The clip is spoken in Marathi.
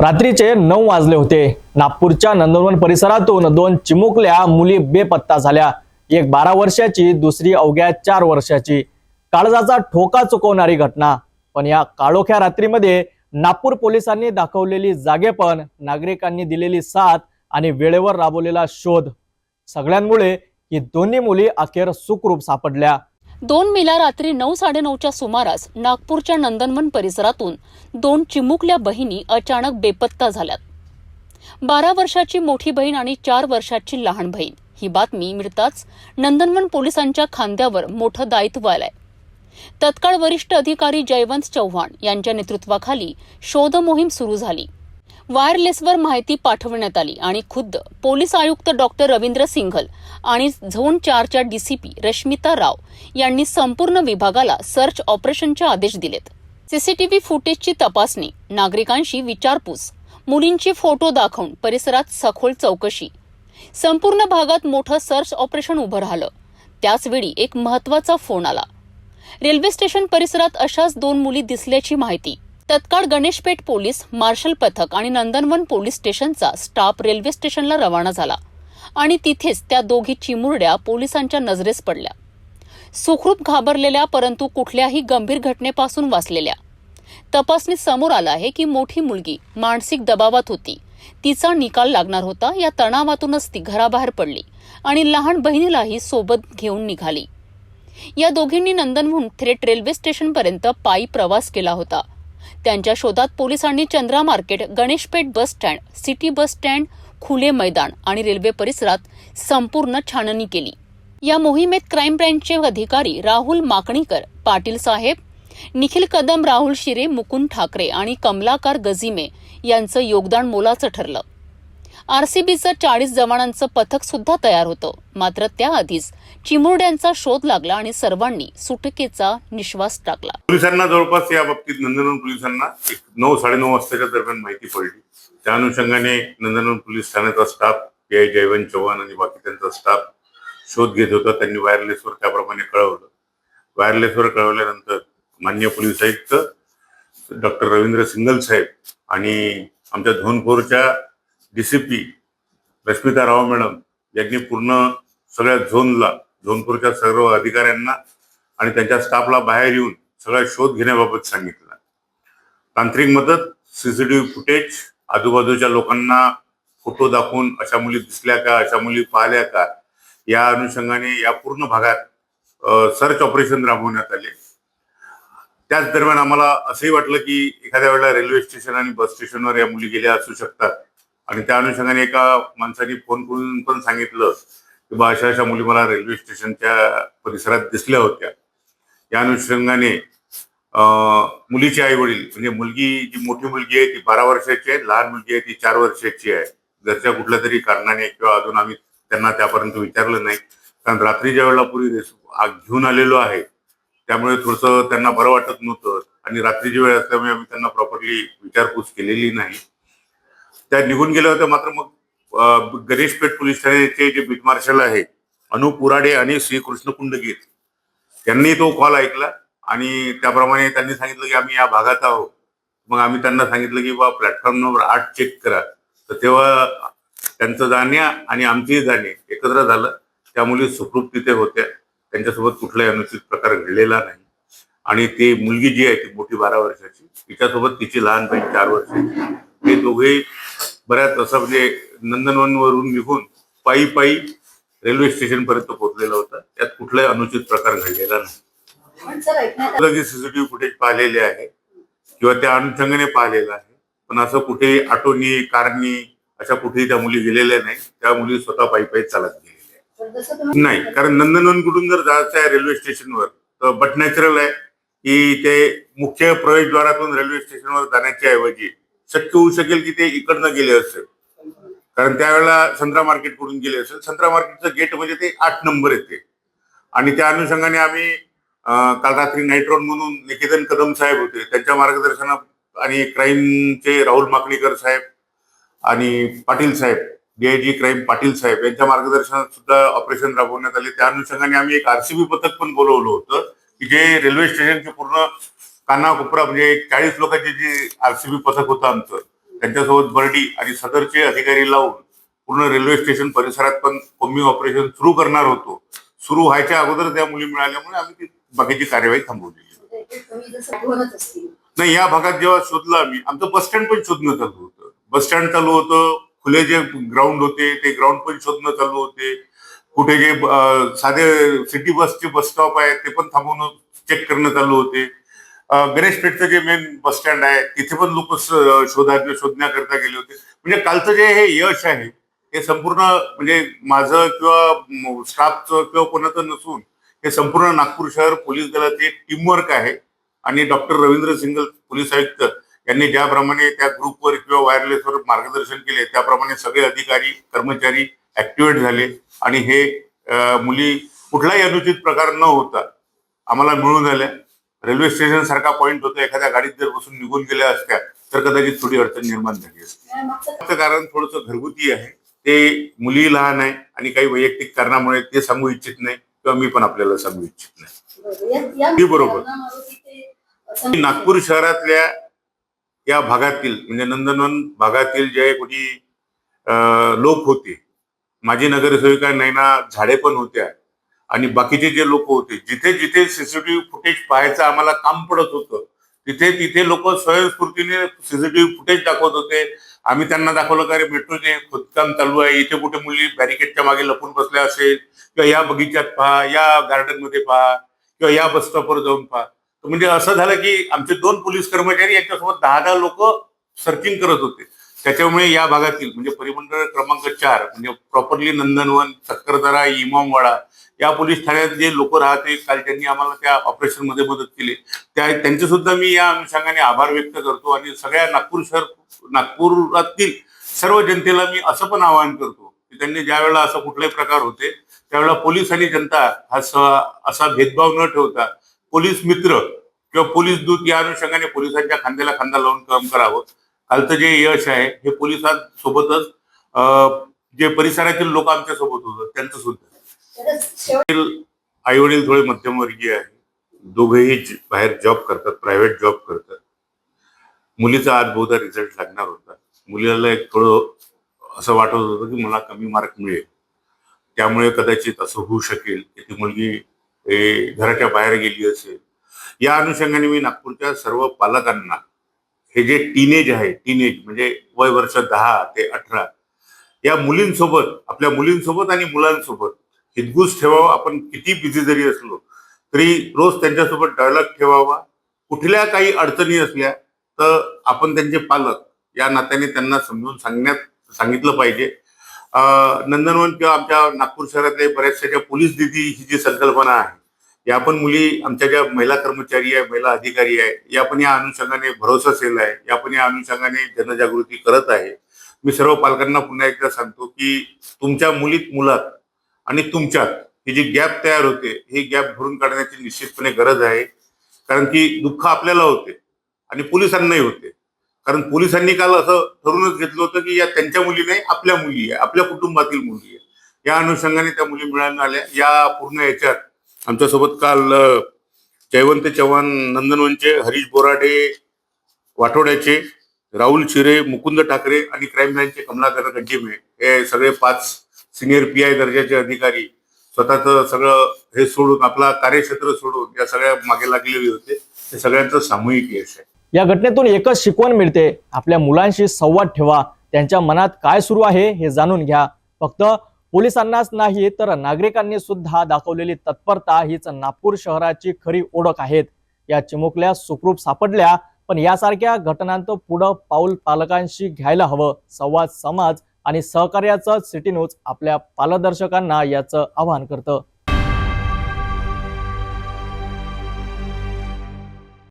रात्रीचे नऊ वाजले होते. नागपूरच्या नंदनवन परिसरातून दोन चिमुकल्या मुली बेपत्ता झाल्या. एक बारा वर्षाची दुसरी अवघ्या चार वर्षाची. काळजाचा ठोका चुकवणारी घटना. पण या काळोख्या रात्रीमध्ये नागपूर पोलिसांनी दाखवलेली जागेपण नागरिकांनी दिलेली साथ आणि वेळेवर राबवलेला शोध. सगळ्यांमुळे ही दोन्ही मुली अखेर सुखरूप सापडल्या. दोन मेला रात्री नऊ साडेनऊच्या सुमारास नागपूरच्या नंदनवन परिसरातून दोन चिमुकल्या बहिणी अचानक बेपत्ता झाल्यात. बारा वर्षाची मोठी बहीण आणि चार वर्षाची लहान बहीण. ही बातमी मिळताच नंदनवन पोलिसांच्या खांद्यावर मोठं दायित्व आलंय. तत्काळ वरिष्ठ अधिकारी जयवंत चव्हाण यांच्या नेतृत्वाखाली शोध मोहीम सुरू झाली. वायरलेसवर माहिती पाठवण्यात आली आणि खुद्द पोलीस आयुक्त डॉक्टर रवींद्र सिंघल आणि झोन चारच्या डीसीपी रश्मिता राव यांनी संपूर्ण विभागाला सर्च ऑपरेशनचे आदेश दिलेत. सीसीटीव्ही फुटेजची तपासणी नागरिकांशी विचारपूस मुलींचे फोटो दाखवून परिसरात सखोल चौकशी. संपूर्ण भागात मोठं सर्च ऑपरेशन उभं राहिलं. त्याचवेळी एक महत्त्वाचा फोन आला. रेल्वे स्टेशन परिसरात अशाच दोन मुली दिसल्याची माहिती. तत्काळ गणेशपेठ पोलीस मार्शल पथक आणि नंदनवन पोलीस स्टेशनचा स्टाफ रेल्वे स्टेशनला रवाना झाला आणि तिथेच त्या दोघी चिमुरड्या पोलिसांच्या नजरेस पडल्या. सुखरूप घाबरलेल्या परंतु कुठल्याही गंभीर घटनेपासून वाचलेल्या. तपासणीत समोर आलं आहे की मोठी मुलगी मानसिक दबावात होती. तिचा निकाल लागणार होता या तणावातूनच ती घराबाहेर पडली आणि लहान बहिणीलाही सोबत घेऊन निघाली. या दोघींनी नंदनहून थेट रेल्वे स्टेशनपर्यंत पायी प्रवास केला होता. त्यांच्या शोधात पोलिसांनी Chandra market Ganeshpeth bus stand city bus stand खुले मैदान आणि रेल्वे परिसरात संपूर्ण छाननी केली. या मोहिमेत क्राईम ब्रँचचे अधिकारी राहुल माकणीकर पाटील साहेब निखिल कदम राहुल शिरे मुकुंद ठाकरे आणि कमलाकार गझिमे यांचं योगदान मोलाचं ठरलं. आरसीबीचं चाळीस जवानांचं पथक सुद्धा तयार होतं. मात्र त्याआधीच चिमुरड्यांचा शोध लागला आणि सर्वांनी सुटकेचा निश्वास टाकला. पोलिसांना जवळपास या बाबतीत नंदनवन पोलिसांना एक नऊ साडेनऊ वाजताच्या दरम्यान माहिती पडली. त्या अनुषंगाने नंदनवन पोलीस ठाण्याचा staff P I Jaywant Chavan आणि बाकी त्यांचा स्टाफ शोध घेत होता. त्यांनी वायरलेसवर त्याप्रमाणे कळवलं. वायरलेसवर कळवल्यानंतर मान्य पोलीस आयुक्त डॉक्टर रवींद्र सिंगल साहेब आणि आमच्या धोनपूरच्या डीसीपी रश्मिता राव मॅडम यांनी पूर्ण सगळ्या झोनला झोनपूरच्या सर्व अधिकाऱ्यांना आणि त्यांच्या स्टाफला बाहेर येऊन सगळा शोध घेण्याबाबत सांगितलं. तांत्रिक मदत सीसीटीव्ही फुटेज आजूबाजूच्या लोकांना फोटो दाखवून अशा मुली दिसल्या का अशा मुली पाहिल्या का या अनुषंगाने या पूर्ण भागात सर्च ऑपरेशन राबवण्यात आले. त्याच दरम्यान आम्हाला असंही वाटलं की एखाद्या वेळेला रेल्वे स्टेशन आणि बस स्टेशनवर या मुली गेल्या असू शकतात. आणि त्या अनुषंगाने एका माणसाने फोन करून पण सांगितलं की बा अशा अशा मुली मला रेल्वे स्टेशनच्या परिसरात दिसल्या होत्या. या अनुषंगाने मुलीचे आई वडील म्हणजे मुलगी जी मोठी मुलगी आहे ती बारा वर्षाची आहे लहान मुलगी आहे ती चार वर्षाची आहे. घरच्या कुठल्या तरी कारणाने किंवा अजून आम्ही त्यांना त्यापर्यंत विचारलं नाही. कारण रात्री ज्या वेळेला पूर्वी रेस- आग घेऊन आलेलो आहे त्यामुळे थोडंसं त्यांना बरं वाटत नव्हतं. आणि रात्रीची वेळ असल्यामुळे आम्ही त्यांना प्रॉपरली विचारपूस केलेली नाही. त्या निघून गेल्या होत्या मात्र मग गणेशपेठ पोलीस ठाण्याचे जे बीट मार्शल आहे अनु पुराडे आणि श्रीकृष्ण कुंडगीर त्यांनी तो कॉल ऐकला आणि त्याप्रमाणे त्यांनी सांगितलं की आम्ही या भागात आहोत. मग आम्ही त्यांना सांगितलं की बा प्लॅटफॉर्म नंबर आठ चेक करा. तर तेव्हा त्यांचं जाणे आणि आमचेही जाणे एकत्र झालं. त्या मुली सुखरूप तिथे होत्या. त्यांच्यासोबत कुठलाही अनुचित प्रकार घडलेला नाही. आणि ती मुलगी जी आहे ती मोठी बारा वर्षाची तिच्यासोबत तिची लहान बहीण चार वर्षाची. ते दोघे बऱ्याच असं म्हणजे नंदनवनवरून निघून पायी पायी रेल्वे स्टेशन पर्यंत पोहोचलेला होता. त्यात कुठलाही अनुचित प्रकार घडलेला नाही. सीसीटीव्ही फुटेज पाहिलेले आहे किंवा त्या अनुषंगाने पाहिलेलं आहे. पण असं कुठे ऑटोनी कारनी अशा कुठेही त्या मुली गेलेल्या नाही. त्या मुली स्वतः पायी पायी चालत गेलेल्या नाही कारण नंदनवन कुठून जर जायचं आहे रेल्वे स्टेशनवर तर बट नॅचरल आहे की ते मुख्य प्रवेशद्वारातून रेल्वे स्टेशनवर जाण्याच्या ऐवजी शक्य होऊ शकेल की ते इकडनं गेले असेल. कारण त्यावेळेला संत्रा मार्केटकडून गेले असेल. संत्रा मार्केटचं गेट म्हणजे ते आठ नंबर येते. आणि त्या अनुषंगाने आम्ही काल रात्री नाईट म्हणून निकेतन कदम साहेब होते. त्यांच्या मार्गदर्शनात आणि क्राईमचे राहुल माकणीकर साहेब आणि पाटील साहेब डीआयजी क्राईम पाटील साहेब यांच्या मार्गदर्शनात सुद्धा ऑपरेशन राबवण्यात आले. त्या अनुषंगाने आम्ही एक आरसीबी पथक पण बोलवलं होतं की जे रेल्वे स्टेशनचे पूर्ण कानाकोपरा म्हणजे चाळीस लोकांचे जे आरसीबी पथक होतं आमचं त्यांच्यासोबत बर्डी आणि सदरचे अधिकारी लावून पूर्ण रेल्वे स्टेशन परिसरात पण कोम्बिंग ऑपरेशन सुरू करणार होतो. सुरू व्हायच्या अगोदर त्या मुली मिळाल्यामुळे आम्ही ती बाकीची कार्यवाही थांबवली. नाही या भागात जेव्हा शोधला आम्ही आमचं बस स्टँड पण शोधणं चालू होतं. बस स्टँड चालू होतं खुले जे ग्राउंड होते ते ग्राउंड पण शोधणं चालू होते. कुठे जे साधे सिटी बसचे बस स्टॉप आहे ते पण थांबवून चेक करणं चालू होते. गणेश पेठचं जे मेन बस स्टँड आहे तिथे पण लोक शोधा शोधण्याकरता गेले होते. म्हणजे कालचं जे हे यश आहे हे संपूर्ण म्हणजे माझं किंवा स्टाफचं किंवा कोणाचं नसून हे संपूर्ण नागपूर शहर पोलीस दलाचे टीमवर्क आहे. आणि डॉक्टर रवींद्र सिंगल पोलीस आयुक्त यांनी ज्याप्रमाणे त्या ग्रुपवर किंवा वायरलेसवर मार्गदर्शन केले त्याप्रमाणे सगळे अधिकारी कर्मचारी ऍक्टिव्हेट झाले. आणि हे मुली कुठलाही अनुचित प्रकार न होता आम्हाला मिळून आल्या. रेल्वे स्टेशन सारखा पॉइंट होतो एखाद्या गाडीत जर बसून निघून गेल्या असत्या तर कदाचित थोडी अडचण निर्माण झाली असते. कारण थोडस घरगुती आहे. ते मुली लहान आहे आणि काही वैयक्तिक कारणामुळे ते सांगू इच्छित नाही किंवा मी पण आपल्याला सांगू इच्छित नाही. बरोबर. नागपूर शहरातल्या या भागातील म्हणजे नंदनवन भागातील जे कोणी लोक होते माजी नगरसेविका नैना झाडे पण होत्या. आणि बाकीचे जे लोक होते जिथे जिथे सीसीटीव्ही फुटेज पाहायचं आम्हाला काम पडत होतं तिथे तिथे लोक स्वयंस्फूर्तीने सीसीटीव्ही फुटेज दाखवत होते. आम्ही त्यांना दाखवलं का रे मेट्रोचे खोदकाम चालू आहे इथे कुठे मुली बॅरिकेडच्या मागे लपून बसल्या असेल किंवा या बगीच्यात पहा या गार्डनमध्ये पहा किंवा या बस स्टॉपवर जाऊन पहा. म्हणजे असं झालं की आमचे दोन पोलीस कर्मचारी यांच्यासोबत दहा दहा लोक सर्चिंग करत होते. त्याच्यामुळे या भागातील म्हणजे परिमंडळ क्रमांक चार म्हणजे प्रॉपरली नंदनवन सक्करदरा इमामवाडा या पोलीस ठाण्यात जे लोक राहते काल त्यांनी आम्हाला त्या ऑपरेशनमध्ये मदत केली. त्या त्यांचे सुद्धा मी या अनुषंगाने आभार व्यक्त करतो आणि सगळ्या नागपूर शहर नागपुरातील सर्व जनतेला मी असं पण आवाहन करतो की त्यांनी ज्या वेळेला असं कुठलाही प्रकार होते त्यावेळेला पोलीस आणि जनता हा स असा भेदभाव न ठेवता पोलीस मित्र किंवा पोलीस दूत या अनुषंगाने पोलिसांच्या खांद्याला खांदा लावून काम करावं. कालचं जे यश आहे हे पोलिसांसोबतच जे परिसरातील लोक आमच्यासोबत होत त्यांचं सुद्धा आई वडील थोडे मध्यमवर्गीय आहे दोघेही बाहेर जॉब करतात प्रायव्हेट जॉब करतात. मुलीचा आज बहुधा रिझल्ट लागणार होता. मुलीला एक थोडं असं वाटत होतं की मला कमी मार्क मिळेल. त्यामुळे कदाचित असं होऊ शकेल की ती मुलगी ए, घराच्या बाहेर गेली असेल. या अनुषंगाने मी नागपूरच्या सर्व पालकांना हे जे टीनेज आहे टीनेज म्हणजे वय वर्ष दहा ते अठरा या मुलींसोबत आपल्या मुलींसोबत आणि मुलांसोबत हितगुज ठेवावा आपण किती बिझी जरी असलो तरी रोज त्यांच्यासोबत डायलॉग ठेवावा. कुठल्या काही अडचणी असल्या तर आपण त्यांचे पालक या नात्याने त्यांना समजून सांगण्यात सांगितलं पाहिजे. नंदनवन किंवा आमच्या नागपूर शहरातल्या बऱ्याचशा ज्या पोलीस दिदी ही जी संकल्पना आहे या पण मुली आमच्या ज्या महिला कर्मचारी आहे महिला अधिकारी आहे या पण या अनुषंगाने भरोसा सेल आहे या पण या अनुषंगाने जनजागृती करत आहे. मी सर्व पालकांना पुन्हा एकदा सांगतो की तुमच्या मुलीत मुलात आणि तुमच्यात ही जी गॅप तयार होते ही गॅप भरून काढण्याची निश्चितपणे गरज आहे. कारण की दुःख आपल्याला होते आणि पोलिसांनाही होते. कारण पोलिसांनी काल असं ठरूनच घेतलं होतं की या त्यांच्या मुली नाही आपल्या मुली आहे आपल्या कुटुंबातील मुली आहे. या अनुषंगाने त्या मुली मिळाल्या आल्या या पूर्ण याच्यात आमच्यासोबत काल जयवंत चव्हाण नंदनवनचे हरीश बोराडे वाठोड्याचे राहुल शिरे मुकुंद ठाकरे आणि क्राईम ब्रँचचे कमलाकर गड्डीमे. हे सगळे पाच सिनियर पी आय दर्जाचे अधिकारी स्वतःचं सगळं हे सोडून आपला कार्यक्षेत्र सोडून या सगळ्या मागे लागलेले होते. हे सगळ्यांचं सामूहिक यश आहे. या घटनेतून एकच शिकवण मिळते. आपल्या मुलांशी संवाद ठेवा. त्यांच्या मनात काय सुरू आहे हे जाणून घ्या. फक्त पोलिसांनाच नाही तर नागरिकांनी सुद्धा दाखवलेली तत्परता हीच नागपूर शहराची खरी ओळख आहेत. या चिमुकल्या सुखरूप सापडल्या पण यासारख्या घटनांचं पुढं पाऊल पालकांशी घ्यायला हवं. संवाद समाज आणि सहकार्याचं सिटी न्यूज आपल्या पारदर्शकांना याचं आवाहन करतं.